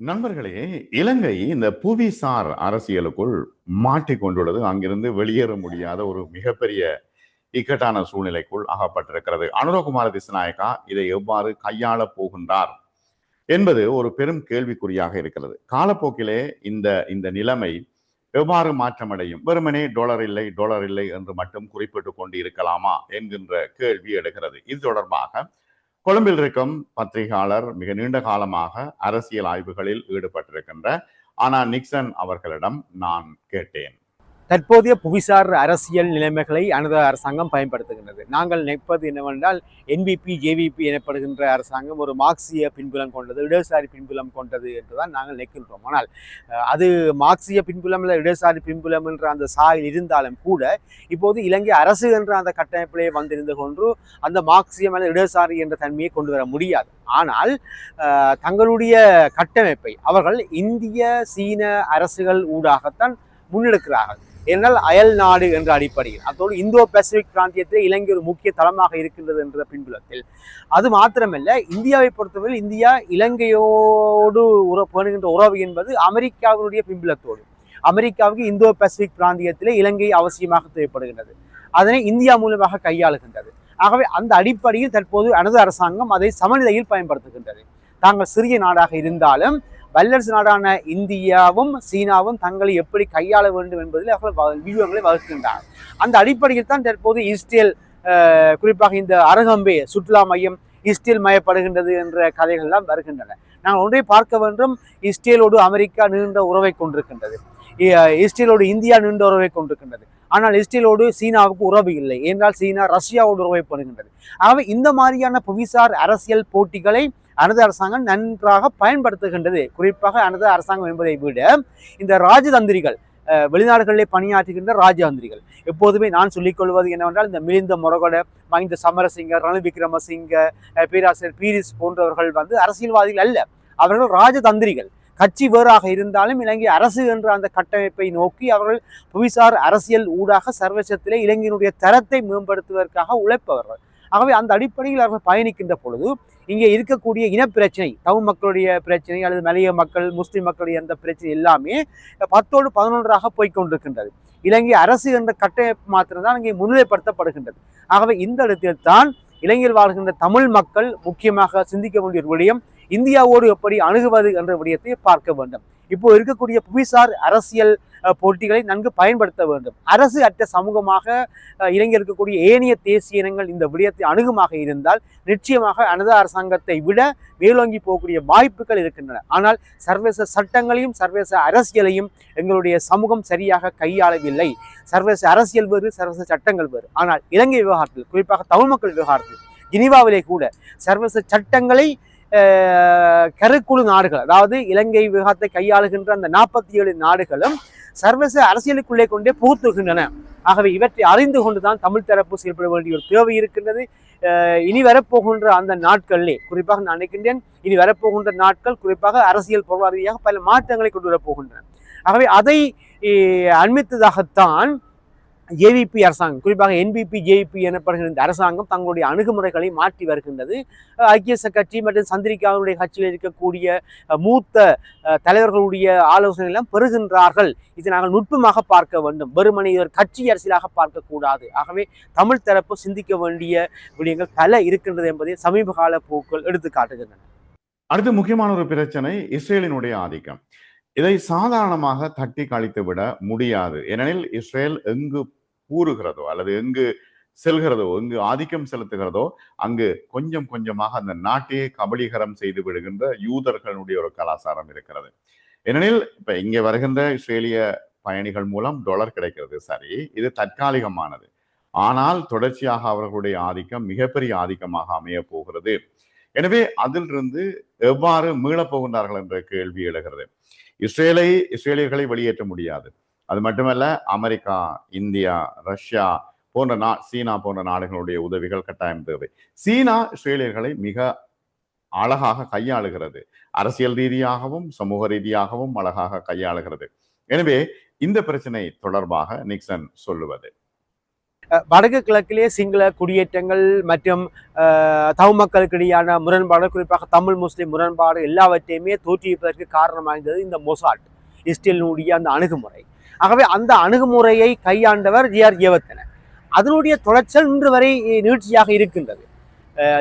நண்பர்களே இலங்கை இந்த புவிசார் அரசியலுக்குள் மாட்டிக்கொண்டுள்ளது அங்கிருந்து வெளியேற முடியாத ஒரு மிகப்பெரிய இக்கட்டான சூழ்நிலைக்குள் அகப்பட்டிருக்கிறது. அனுரகுமார திசநாயக்கா இதை எவ்வாறு கையாளப் போகின்றார் என்பது ஒரு பெரும் கேள்விக்குறியாக இருக்கிறது. காலப்போக்கிலே இந்த இந்த நிலைமை எவ்வாறு மாற்றமடையும்? வெறுமனே டொலர் இல்லை டொலர் இல்லை என்று மட்டும் குறிப்பிட்டு கொண்டு இருக்கலாமா? என்கின்ற கேள்வி எடுக்கிறது. இது தொடர்பாக கொழும்பில் இருக்கும் பத்திரிகையாளர் மிக நீண்ட காலமாக அரசியல் ஆய்வுகளில் ஈடுபட்டிருக்கின்ற ஆனா நிக்சன் அவர்களிடம் நான் கேட்டேன். தற்போதைய புவிசார் அரசியல் நிலைமைகளை அனுத அரசாங்கம் பயன்படுத்துகின்றது. நாங்கள் நினைப்பது என்னவென்றால் என்பிபி ஜேவிபி எனப்படுகின்ற அரசாங்கம் ஒரு மார்க்சிய பின்புலம் கொண்டது இடதுசாரி பின்புலம் கொண்டது என்றுதான் நாங்கள் நினைக்கின்றோம். ஆனால் அது மார்க்சிய பின்புலம் இல்லை இடதுசாரி பின்புலம் என்ற அந்த சாயில் இருந்தாலும் கூட இப்போது இலங்கை அரசு என்ற அந்த கட்டமைப்பிலே வந்திருந்து கொண்டு அந்த மார்க்சியம் மேலே இடதுசாரி என்ற தன்மையை கொண்டு வர முடியாது. ஆனால் தங்களுடைய கட்டமைப்பை அவர்கள் இந்திய சீன அரசுகள் ஊடாகத்தான் முன்னெடுக்கிறார்கள். என்றால் அயல் நாடு என்ற அடிப்படையில். அதோடு இந்தோ பசிபிக் பிராந்தியத்தில் இலங்கை ஒரு முக்கிய தளமாக இருக்கின்றது என்ற பின்புலத்தில். அது மாத்திரமல்ல இந்தியாவை பொறுத்தவரை இந்தியா இலங்கையோடு உற பேணுகின்ற உறவு என்பது அமெரிக்காவினுடைய பின்புலத்தோடு. அமெரிக்காவுக்கு இந்தோ பசிபிக் பிராந்தியத்திலே இலங்கை அவசியமாக தேவைப்படுகின்றது. அதனை இந்தியா மூலமாக கையாளுகின்றது. ஆகவே அந்த அடிப்படையில் தற்போது அனது அரசாங்கம் அதை சமநிலையில் பயன்படுத்துகின்றது. தாங்கள் சிறிய நாடாக இருந்தாலும் வல்லரசு நாடான இந்தியாவும் சீனாவும் தங்களை எப்படி கையாள வேண்டும் என்பதில் அவர்கள் வ- வியூகங்களை வகுக்கின்றனர் அந்த அடிப்படையில் தான் தற்போது இஸ்ரேல் குறிப்பாக இந்த அரகம்பே சுற்றுலா மையம் இஸ்ரேல் மயப்படுகின்றது என்ற கதைகள்லாம் வருகின்றன. நாங்கள் ஒன்றை பார்க்க வேண்டும். இஸ்ரேலோடு அமெரிக்கா நீண்ட உறவை கொண்டிருக்கின்றது. இஸ்ரேலோடு இந்தியா நீண்ட உறவை கொண்டிருக்கின்றது. ஆனால் இஸ்ரேலோடு சீனாவுக்கு உறவு இல்லை. என்றால் சீனா ரஷ்யாவோடு உறவை பண்ணுகின்றது ஆகவே இந்த மாதிரியான புவிசார் அரசியல் போட்டிகளை அனது அரசாங்கம் நன்றாக பயன்படுத்துகின்றது. குறிப்பாக அனது அரசாங்கம் என்பதை விட இந்த ராஜதந்திரிகள் வெளிநாடுகளிலே பணியாற்றுகின்ற ராஜதந்திரிகள். எப்போதுமே நான் சொல்லிக் கொள்வது என்னவென்றால் இந்த மிலிந்த மொரகொட மகிந்த சமரசிங்க ரணில் விக்ரமசிங்க பேராசிரியர் பீரிஸ் போன்றவர்கள் வந்து அரசியல்வாதிகள் அல்ல. அவர்கள் ராஜதந்திரிகள். கட்சி வேறாக இருந்தாலும் இலங்கை அரசு என்ற அந்த கட்டமைப்பை நோக்கி அவர்கள் புவிசார் அரசியல் ஊடாக சர்வசத்திலே இலங்கையினுடைய தரத்தை மேம்படுத்துவதற்காக உழைப்பவர்கள். ஆகவே அந்த அடிப்படையில் அவர்கள் பயணிக்கின்ற பொழுது இங்கே இருக்கக்கூடிய இனப்பிரச்சனை தமிழ் மக்களுடைய பிரச்சனை அல்லது மலைய மக்கள் முஸ்லீம் மக்களுடைய அந்த பிரச்சனை எல்லாமே பத்தோடு பதினொன்றாக போய்கொண்டிருக்கின்றது இலங்கை அரசு என்ற கட்டமைப்பு மாத்திரம்தான் இங்கே முன்னிலைப்படுத்தப்படுகின்றது. ஆகவே இந்த இடத்தில் தான் இலங்கையில் வாழ்கின்ற தமிழ் மக்கள் முக்கியமாக சிந்திக்க வேண்டிய ஒரு விடயம் இந்தியாவோடு எப்படி அணுகுவது என்ற விடயத்தை பார்க்க வேண்டும். இப்போ இருக்கக்கூடிய புவிசார் அரசியல் போட்டிகளை நன்கு பயன்படுத்த வேண்டும். அரசு அற்ற சமூகமாக அஹ், இலங்கை இருக்கக்கூடிய ஏனைய தேசிய இனங்கள் இந்த விடயத்தை அணுகுமாக இருந்தால் நிச்சயமாக அனத அரசாங்கத்தை விட மேலோங்கி போகக்கூடிய வாய்ப்புகள் இருக்கின்றன. ஆனால் சர்வதேச சட்டங்களையும் சர்வதேச அரசியலையும் எங்களுடைய சமூகம் சரியாக கையாளவில்லை. சர்வதேச அரசியல் வேறு சர்வதேச சட்டங்கள் வேறு. ஆனால் இலங்கை விவகாரத்தில் குறிப்பாக தமிழ் மக்கள் விவகாரத்தில் ஜினிவாவிலே கூட சர்வதேச சட்டங்களை கருக்குழு நாடுகள் அதாவது இலங்கை விவகாரத்தை கையாளுகின்ற அந்த நாற்பத்தி ஏழு நாடுகளும் சர்வதேச அரசியலுக்குள்ளே கொண்டே புகுத்துகின்றன. ஆகவே இவற்றை அறிந்து கொண்டுதான் தமிழ் தரப்பு செயல்பட வேண்டிய ஒரு தேவை இருக்கின்றது. இனி வரப்போகின்ற அந்த நாட்களிலே குறிப்பாக நான் நினைக்கின்றேன் இனி வரப்போகின்ற நாட்கள் குறிப்பாக அரசியல் பொருளாதார ரீதியாக பல மாற்றங்களை கொண்டு வரப்போகின்றன. ஆகவே அதை அண்மித்ததாகத்தான் ஜேவிபி அரசாங்கம் குறிப்பாக என்பிபி ஜேவிபி எனப்படுகிற இந்த அரசாங்கம் தங்களுடைய அணுகுமுறைகளை மாற்றி வருகின்றது. ஐக்கிய கட்சி மற்றும் சந்திரிகாவுடைய கட்சியில் இருக்கக்கூடிய மூத்த தலைவர்களுடைய ஆலோசனை எல்லாம் பெறுகின்றார்கள். இதை நாங்கள் நுட்பமாக பார்க்க வேண்டும். வெறுமனை ஒரு கட்சி அரசியலாக பார்க்கக்கூடாது ஆகவே தமிழ் தரப்பு சிந்திக்க வேண்டிய விடயங்கள் பல இருக்கின்றது என்பதை சமீப கால போக்குகள் எடுத்து காட்டுகின்றன அடுத்து முக்கியமான ஒரு பிரச்சனை இஸ்ரேலினுடைய ஆதிக்கம். இதை சாதாரணமாக தட்டி கழித்து விட முடியாது. ஏனெனில் இஸ்ரேல் எங்கு கூறுகிறதோ அல்லது எங்கு செல்கிறதோ எங்கு ஆதிக்கம் செலுத்துகிறதோ அங்கு கொஞ்சம் கொஞ்சமாக அந்த நாட்டையே கபலீகரம் செய்து விடுகின்ற யூதர்களுடைய ஒரு கலாச்சாரம் இருக்கிறது. ஏனெனில் இப்ப இங்கே வருகின்ற இஸ்ரேலிய பயணிகள் மூலம் டொலர் கிடைக்கிறது. சரி இது தற்காலிகமானது. ஆனால் தொடர்ச்சியாக அவர்களுடைய ஆதிக்கம் மிகப்பெரிய ஆதிக்கமாக அமைய போகிறது. எனவே அதிலிருந்து எவ்வாறு மீளப் போகின்றார்கள் என்ற கேள்வி எழுகிறது. இஸ்ரேலை இஸ்ரேலியர்களை வெளியேற்ற முடியாது. அது மட்டுமல்ல அமெரிக்கா இந்தியா ரஷ்யா போன்ற நா சீனா போன்ற நாடுகளுடைய உதவிகள் கட்டாயம் தேவை. சீனா இஸ்ரேலியர்களை மிக அழகாக கையாளுகிறது. அரசியல் ரீதியாகவும் சமூக ரீதியாகவும் அழகாக கையாளுகிறது. எனவே இந்த பிரச்சனை தொடர்பாக நிக்சன் சொல்லுவது. வடக்கு கிழக்கிலே சிங்கள குடியேற்றங்கள் மற்றும் தமிழ் மக்களுக்கிடையான முரண்பாடு குறிப்பாக தமிழ் முஸ்லீம் முரண்பாடு எல்லாவற்றையுமே தோற்றுவிப்பதற்கு காரணமாயிருந்தது இந்த மொசாட் இஸ்ரேலினுடைய அந்த அணுகுமுறை. ஆகவே அந்த அணுகுமுறையை கையாண்டவர் ஜிஆர் ஜேவத்தன அதனுடைய தொடர்ச்சல் இன்று வரை நிகழ்ச்சியாக இருக்கின்றது.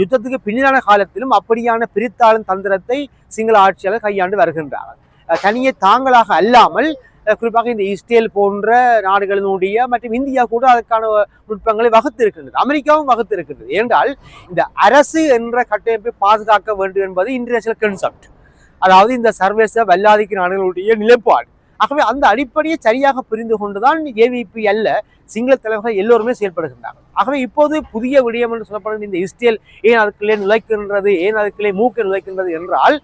யுத்தத்துக்கு பின்னான காலத்திலும் அப்படியான பிரித்தாளும் தந்திரத்தை சிங்கள ஆட்சியாளர் கையாண்டு வருகின்றார்கள் தனியே தாங்களாக அல்லாமல் குறிப்பாக இந்த இஸ்ரேல் போன்ற நாடுகளினுடைய மற்றும் இந்தியா கூட அதற்கான நுட்பங்களை வகுத்து இருக்கின்றது அமெரிக்காவும் வகுத்து இருக்கின்றது ஏனென்றால் இந்த அரசு என்ற கட்டமைப்பை பாதுகாக்க வேண்டும் என்பது இன்டர்நேஷனல் கன்செப்ட் அதாவது இந்த சர்வதேச வல்லாதிக்க நாடுகளுடைய நிலைப்பாடு. ஆகவே அந்த அடிப்படையை சரியாக புரிந்து கொண்டுதான் ஏவிபி அல்ல சிங்கள தலைவர்கள் எல்லோருமே செயல்படுகின்றார்கள். ஆகவே இப்போது புதிய விடயம் என்று சொல்லப்படும் இந்த இஸ்ரேல் ஏன் அதுக்குள்ளே நுழைக்கின்றது ஏன் அதுக்குள்ளே மூக்க நுழைக்கின்றது என்றால்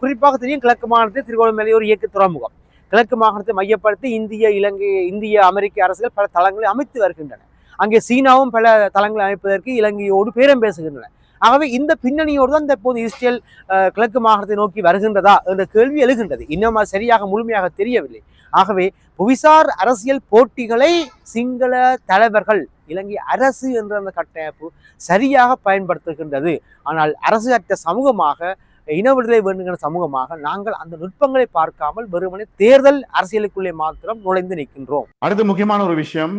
குறிப்பாக தெரியும் கிழக்கு மாநிலத்தில் திருகோணமலை ஒரு இயக்க துறைமுகம். கிழக்கு மாகாணத்தை மையப்படுத்தி இந்திய இலங்கை இந்திய அமெரிக்க அரசுகள் பல தளங்களை அமைத்து வருகின்றன. அங்கே சீனாவும் பல தளங்களை அமைப்பதற்கு இலங்கையோடு பேரம் பேசுகின்றன. ஆகவே இந்த பின்னணியோடு தான் இந்த இப்போது இஸ்ரேல் கிழக்கு மாகாணத்தை நோக்கி வருகின்றதா என்ற கேள்வி எழுகின்றது. இன்னும் அது சரியாக முழுமையாக தெரியவில்லை. ஆகவே புவிசார் அரசியல் போட்டிகளை சிங்கள தலைவர்கள் இலங்கை அரசு என்ற அந்த கட்டமைப்பு சரியாக பயன்படுத்துகின்றது. ஆனால் அரசு அற்ற சமூகமாக இன விடுதலை வேண்டுகிற சமூகமாக நாங்கள் அந்த நுட்பங்களை பார்க்காமல் வெறுமனே தேர்தல் அரசியலுக்குள்ளே மாத்திரம் நுழைந்து நிற்கின்றோம். அடுத்து முக்கியமான ஒரு விஷயம்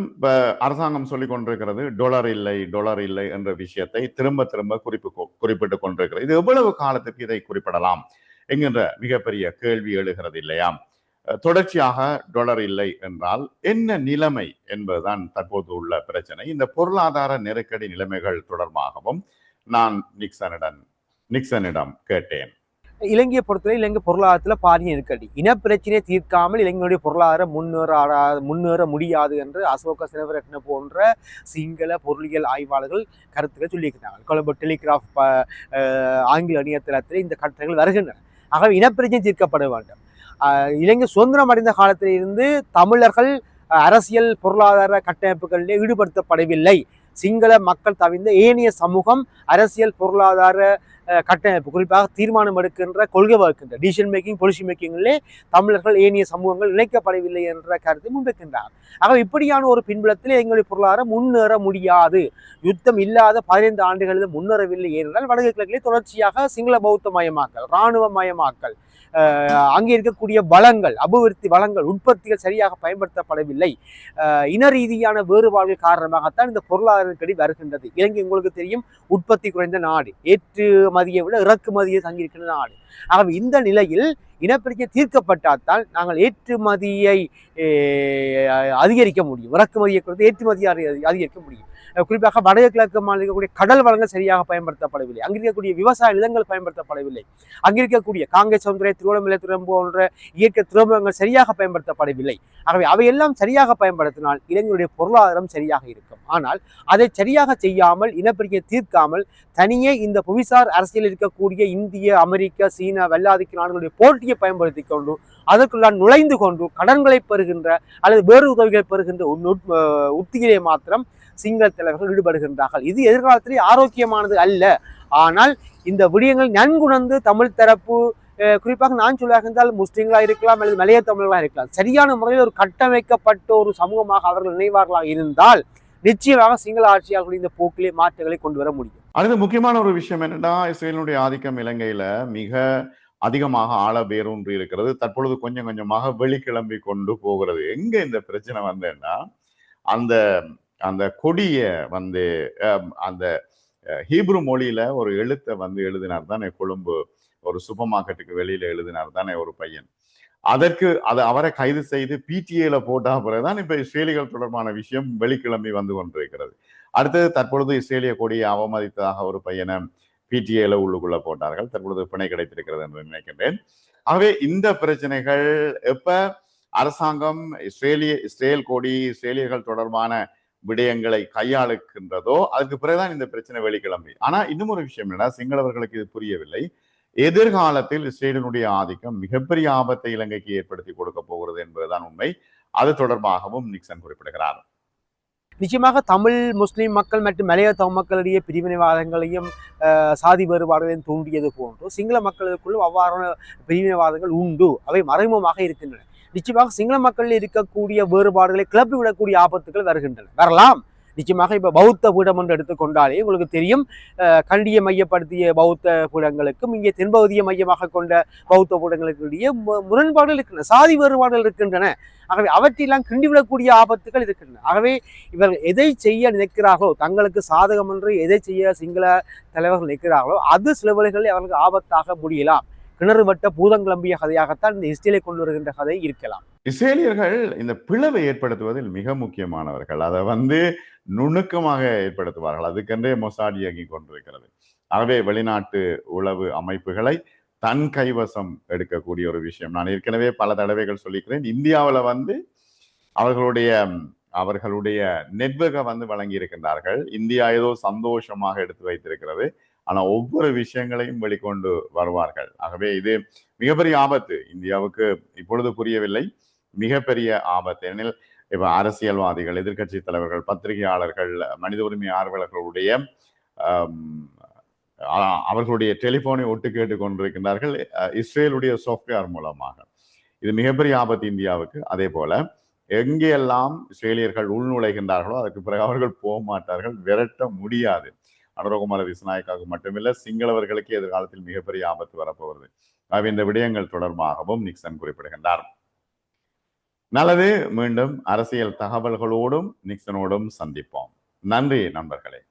அரசாங்கம் சொல்லிக் கொண்டிருக்கிறது டொலர் இல்லை டொலர் இல்லை என்ற விஷயத்தை திரும்ப திரும்ப குறிப்பு குறிப்பிட்டுக் கொண்டிருக்கிறது. இது எவ்வளவு காலத்துக்கு இதை குறிப்பிடலாம் என்கின்ற மிகப்பெரிய கேள்வி எழுகிறது இல்லையா? தொடர்ச்சியாக டொலர் இல்லை என்றால் என்ன நிலைமை என்பதுதான் தற்போது உள்ள பிரச்சனை. இந்த பொருளாதார நெருக்கடி நிலைமைகள் தொடர்பாகவும் நான் நிக்சனுடன் நிக்சனிடம் கேட்டேன். இலங்கையை பொறுத்தவரை இலங்கை பொருளாதாரத்தில் பாரிய நெருக்கடி இனப்பிரச்சனையை தீர்க்காமல் இலங்கையுடைய பொருளாதாரம் முன்னேற முன்னேற முடியாது என்று அசோக சினவரட்ன போன்ற சிங்கள பொருளியல் ஆய்வாளர்கள் கருத்துக்கள் சொல்லியிருக்கிறார்கள். கொலம்போ டெலிகிராஃப் ஆங்கில இணையதளத்தில் இந்த கருத்துக்கள் வருகின்றன. ஆகவே இனப்பிரச்சனை தீர்க்கப்பட வேண்டும். இலங்கை சுதந்திரம் அடைந்த காலத்திலிருந்து தமிழர்கள் அரசியல் பொருளாதார கட்டமைப்புகளிலே ஈடுபடுத்தப்படவில்லை. சிங்கள மக்கள் தவிர்ந்த ஏனைய சமூகம் அரசியல் பொருளாதார கட்டமைப்பு குறிப்பாக தீர்மானம் எடுக்கின்ற கொள்கை வகுக்கின்ற டிசிஷன் மேக்கிங் பொலிசி மேக்கிங்கிலே தமிழர்கள் ஏனைய சமூகங்கள் இணைக்கப்படவில்லை என்ற கருத்தை முன்வைக்கின்றார். ஆக இப்படியான ஒரு பின்புலத்தில் எங்களுடைய பொருளாதாரம் முன்னேற முடியாது. யுத்தம் இல்லாத பதினைந்து ஆண்டுகளில் முன்னேறவில்லை ஏனென்றால் வடக்கு கிழக்கிலே தொடர்ச்சியாக சிங்கள பௌத்த மயமாக்கல் இராணுவ மயமாக்கல் அங்கே இருக்கக்கூடிய வளங்கள் அபிவிருத்தி வளங்கள் உற்பத்திகள் சரியாக பயன்படுத்தப்படவில்லை. இன ரீதியான வேறுபாடுகள் காரணமாகத்தான் இந்த பொருளாதார நெருக்கடி வருகின்றது. இலங்கை உங்களுக்கு தெரியும் உற்பத்தி குறைந்த நாடு ஏற்றுமதியை விட இறக்குமதியை தங்கியிருக்கின்ற நாடு. ஆகவே இந்த நிலையில் இனப்பிரச்சனை தீர்க்கப்பட்டால்தான் நாங்கள் ஏற்றுமதியை அதிகரிக்க முடியும். இறக்குமதியை குறைந்து ஏற்றுமதியை அதிகரிக்க முடியும். குறிப்பாக வடக்கு கிழக்கு மாநில இருக்கக்கூடிய கடல் வளங்கள் சரியாக பயன்படுத்தப்படவில்லை. அங்கே இருக்கக்கூடிய விவசாய நிலங்கள் பயன்படுத்தப்படவில்லை. அங்கே இருக்கக்கூடிய காங்கேய சமுதிரை திருவண்ணாமலை துறைமுகம் போன்ற இயற்கை துறைமுகங்கள் சரியாக பயன்படுத்தப்படவில்லை. ஆகவே அவையெல்லாம் சரியாக பயன்படுத்தினால் இலங்கையுடைய பொருளாதாரம் சரியாக இருக்கும். ஆனால் அதை சரியாக செய்யாமல் இனப்பிரிக்கை தீர்க்காமல் தனியே இந்த புவிசார் அரசியல் இருக்கக்கூடிய இந்திய அமெரிக்கா சீனா வெள்ளாதிக்க நாடுகளுடைய போட்டியை பயன்படுத்தி கொண்டு அதற்குள்ளான் நுழைந்து கொண்டு கடன்களை பெறுகின்ற அல்லது வேறு உதவிகள் பெறுகின்ற ஒரு உத்தியிலே மாத்திரம் சிங்கள தலைவர்கள் ஈடுபடுகின்றார்கள். இது எதிர்காலத்திலே ஆரோக்கியமானது அல்ல. ஆனால் இந்த விடயங்கள் நன்குணர்ந்து தமிழ் தரப்பு குறிப்பாக நான் சொல்லுவாக இருந்தால் முஸ்லீம்களாக இருக்கலாம் அல்லது மலைய தமிழர்களாக இருக்கலாம். சரியான முறையில் ஒரு கட்டமைக்கப்பட்ட ஒரு சமூகமாக அவர்கள் நினைவார்களாக இருந்தால் நிச்சயமாக சிங்கள ஆட்சியாளர்கள் இந்த போக்கிலே மாற்றங்களை கொண்டு வர முடியும். அடுத்து முக்கியமான ஒரு விஷயம் என்னன்னா இஸ்ரேலினுடைய ஆதிக்கம் இலங்கையில மிக அதிகமாக ஆழ பேரூன்றி இருக்கிறது. தற்பொழுது கொஞ்சம் கொஞ்சமாக வெளிக்கிளம்பி கொண்டு போகிறது. எங்க இந்த பிரச்சனை வந்தேன்னா அந்த அந்த கொடிய வந்து அந்த ஹீப்ரு மொழியில ஒரு எழுத்தை வந்து எழுதினார் தானே கொழும்பு ஒரு சூப்பர் மார்க்கெட்டுக்கு வெளியில எழுதினார் தானே ஒரு பையன். அதற்கு அது அவரை கைது செய்து பிடிஏல போட்டா பிறகுதான் இப்ப இஸ்ரேலிகள் தொடர்பான விஷயம் வெளிக்கிழமை வந்து கொண்டிருக்கிறது. அடுத்தது தற்பொழுது இஸ்ரேலிய கொடியை அவமதித்ததாக ஒரு பையனை பிடிஏல உள்ளுக்குள்ள போட்டார்கள். தற்பொழுது பிணை கிடைத்திருக்கிறது என்று நினைக்கின்றேன். ஆகவே இந்த பிரச்சனைகள் எப்ப அரசாங்கம் இஸ்ரேலிய இஸ்ரேல் கொடி இஸ்ரேலியர்கள் தொடர்பான விடயங்களை கையாளுகின்றதோ அதுக்கு பிறகுதான் இந்த பிரச்சனை வெளிக்கிளம்பி. ஆனா இன்னும் ஒரு விஷயம் என்னன்னா சிங்களவர்களுக்கு இது புரியவில்லை. எதிர்காலத்தில் இஸ்ரேலினுடைய ஆதிக்கம் மிகப்பெரிய ஆபத்தை இலங்கைக்கு ஏற்படுத்தி கொடுக்க போகிறது என்பதுதான் உண்மை. அது தொடர்பாகவும் நிக்சன் குறிப்பிடுகிறார். நிச்சயமாக தமிழ் முஸ்லீம் மக்கள் மற்றும் மலைய தமிழ் மக்களிடையே பிரிவினைவாதங்களையும் அஹ், சாதி வேறுபாடுகளையும் தூண்டியது போன்று சிங்கள மக்களுக்குள்ளும் அவ்வாறான பிரிவினைவாதங்கள் உண்டு. அவை மறைமுகமாக இருக்கின்றன. நிச்சயமாக சிங்கள மக்களில் இருக்கக்கூடிய வேறுபாடுகளை கிளப்பி விடக்கூடிய ஆபத்துகள் வருகின்றன. வரலாம். நிச்சயமாக இப்போ பௌத்த பீடம் என்று எடுத்துக்கொண்டாலே உங்களுக்கு தெரியும். கண்டியை மையப்படுத்திய பௌத்த பீடங்களுக்கும் இங்கே தென்பகுதியை மையமாக கொண்ட பௌத்த பீடங்களுக்கு இடையே மு- முரண்பாடுகள் இருக்கின்றன. சாதி வேறுபாடுகள் இருக்கின்றன. ஆகவே அவற்றையெல்லாம் கிண்டிவிடக்கூடிய ஆபத்துகள் இருக்கின்றன. ஆகவே இவர்கள் எதை செய்ய நினைக்கிறார்களோ தங்களுக்கு சாதகம் என்று எதை செய்ய சிங்கள தலைவர்கள் நிற்கிறார்களோ அது சில வழிகளில் அவர்களுக்கு ஆபத்தாக முடியலாம். கிணறு வட்ட பூதங்கிளம்பிய கதையாகத்தான் இந்த இஸ்ரேலை கொண்டு வருகின்ற கதை இருக்கலாம். இஸ்ரேலியர்கள் இந்த பிளவை ஏற்படுத்துவதில் மிக முக்கியமானவர்கள். அதை வந்து நுணுக்கமாக ஏற்படுத்துவார்கள். அதுக்கென்றே மொசாட் இயங்கி கொண்டிருக்கிறது. ஆகவே வெளிநாட்டு உளவு அமைப்புகளை தன் கைவசம் எடுக்கக்கூடிய ஒரு விஷயம். நான் ஏற்கனவே பல தடவைகள் சொல்லிக்கிறேன். இந்தியாவில் வந்து அவர்களுடைய அவர்களுடைய நெட்வொர்க்கை வந்து வழங்கி இருக்கின்றார்கள் இந்தியா ஏதோ சந்தோஷமாக எடுத்து வைத்திருக்கிறது. ஆனால் ஒவ்வொரு விஷயங்களையும் வெளிக்கொண்டு வருவார்கள். ஆகவே இது மிகப்பெரிய ஆபத்து. இந்தியாவுக்கு இப்பொழுது புரியவில்லை. மிகப்பெரிய ஆபத்து. ஏனெனில் இப்போ அரசியல்வாதிகள் எதிர்க்கட்சி தலைவர்கள் பத்திரிகையாளர்கள் மனித உரிமை ஆர்வலர்களுடைய அவர்களுடைய டெலிபோனை ஒட்டு கேட்டு கொண்டிருக்கின்றார்கள் இஸ்ரேலுடைய சாஃப்ட்வேர் மூலமாக. இது மிகப்பெரிய ஆபத்து இந்தியாவுக்கு. அதே போல எங்கெல்லாம் இஸ்ரேலியர்கள் உள்நுழைகின்றார்களோ அதுக்கு பிறகு அவர்கள் போக மாட்டார்கள் விரட்ட முடியாது. அனுரகுமார திசுநாயக்காவுக்கு மட்டுமில்ல சிங்களவர்களுக்கு எதிர்காலத்தில் மிகப்பெரிய ஆபத்து வரப்போகிறது. ஆகவே இந்த விடயங்கள் தொடர்பாகவும் நிக்சன் குறிப்பிடுகின்றார். நல்லது மீண்டும் அரசியல் தகவல்களோடும் நிக்சனோடும் சந்திப்போம். நன்றி நண்பர்களே.